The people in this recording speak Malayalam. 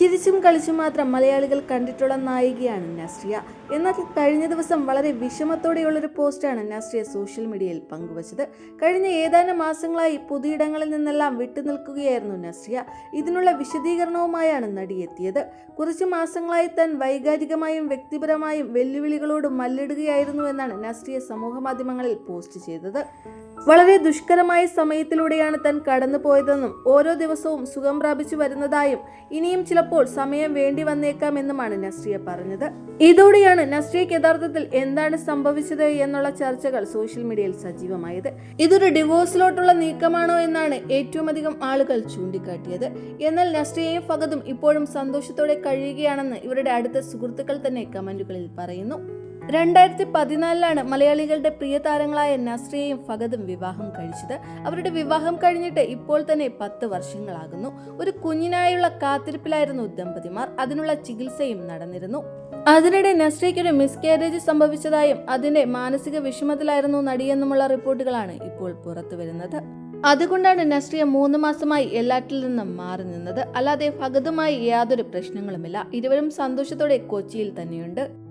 ചിരിച്ചും കളിച്ചും മാത്രം മലയാളികൾ കണ്ടിട്ടുള്ള നായികയാണ് നസ്രിയ. എന്നാൽ കഴിഞ്ഞ ദിവസം വളരെ വിഷമത്തോടെയുള്ളൊരു പോസ്റ്റാണ് നസ്രിയ സോഷ്യൽ മീഡിയയിൽ പങ്കുവച്ചത്. കഴിഞ്ഞ ഏതാനും മാസങ്ങളായി പൊതുയിടങ്ങളിൽ നിന്നെല്ലാം വിട്ടുനിൽക്കുകയായിരുന്നു നസ്രിയ. ഇതിനുള്ള വിശദീകരണവുമായാണ് നടി എത്തിയത് കുറച്ച് മാസങ്ങളായി താൻ വൈകാരികമായും വ്യക്തിപരമായും വെല്ലുവിളികളോട് മല്ലിടുകയായിരുന്നു എന്നാണ് നസ്രിയ സമൂഹ മാധ്യമങ്ങളിൽ പോസ്റ്റ് ചെയ്തത്. വളരെ ദുഷ്കരമായ സമയത്തിലൂടെയാണ് താൻ കടന്നുപോയതെന്നും ഓരോ ദിവസവും സുഖം പ്രാപിച്ചു വരുന്നതായും ഇനിയും ചിലപ്പോൾ സമയം വേണ്ടി വന്നേക്കാം വന്നേക്കാമെന്നുമാണ് നസ്രിയ പറഞ്ഞത്. ഇതോടെയാണ് നസ്രിയക്ക് യഥാർത്ഥത്തിൽ എന്താണ് സംഭവിച്ചത് എന്നുള്ള ചർച്ചകൾ സോഷ്യൽ മീഡിയയിൽ സജീവമായത്. ഇതൊരു ഡിവോഴ്സിലോട്ടുള്ള നീക്കമാണോ എന്നാണ് ഏറ്റവും അധികം ആളുകൾ ചൂണ്ടിക്കാട്ടിയത്. എന്നാൽ നസ്രിയയും ഫഗതും ഇപ്പോഴും സന്തോഷത്തോടെ കഴിയുകയാണെന്ന് ഇവരുടെ അടുത്ത സുഹൃത്തുക്കൾ തന്നെ കമന്റുകളിൽ പറയുന്നു. രണ്ടായിരത്തി പതിനാലിലാണ് മലയാളികളുടെ പ്രിയ താരങ്ങളായ നസ്രിയയും ഫഗദും വിവാഹം കഴിച്ചത്. അവരുടെ വിവാഹം കഴിഞ്ഞിട്ട് ഇപ്പോൾ തന്നെ പത്ത് വർഷങ്ങളാകുന്നു. ഒരു കുഞ്ഞിനായുള്ള കാത്തിരിപ്പിലായിരുന്നു ദമ്പതിമാർ. അതിനുള്ള ചികിത്സയും നടന്നിരുന്നു. അതിനിടെ നസ്രിയയ്ക്ക് ഒരു മിസ്കാരേജ് സംഭവിച്ചതായും അതിന്റെ മാനസിക വിഷമത്തിലായിരുന്നു നടിയെന്നുമുള്ള റിപ്പോർട്ടുകളാണ് ഇപ്പോൾ പുറത്തു വരുന്നത്. അതുകൊണ്ടാണ് നസ്രിയ മൂന്ന് മാസമായി എല്ലാറ്റിൽ നിന്നും മാറി നിന്നത്. അല്ലാതെ ഫഗതുമായി യാതൊരു പ്രശ്നങ്ങളുമില്ല. ഇരുവരും സന്തോഷത്തോടെ കൊച്ചിയിൽ തന്നെയുണ്ട്.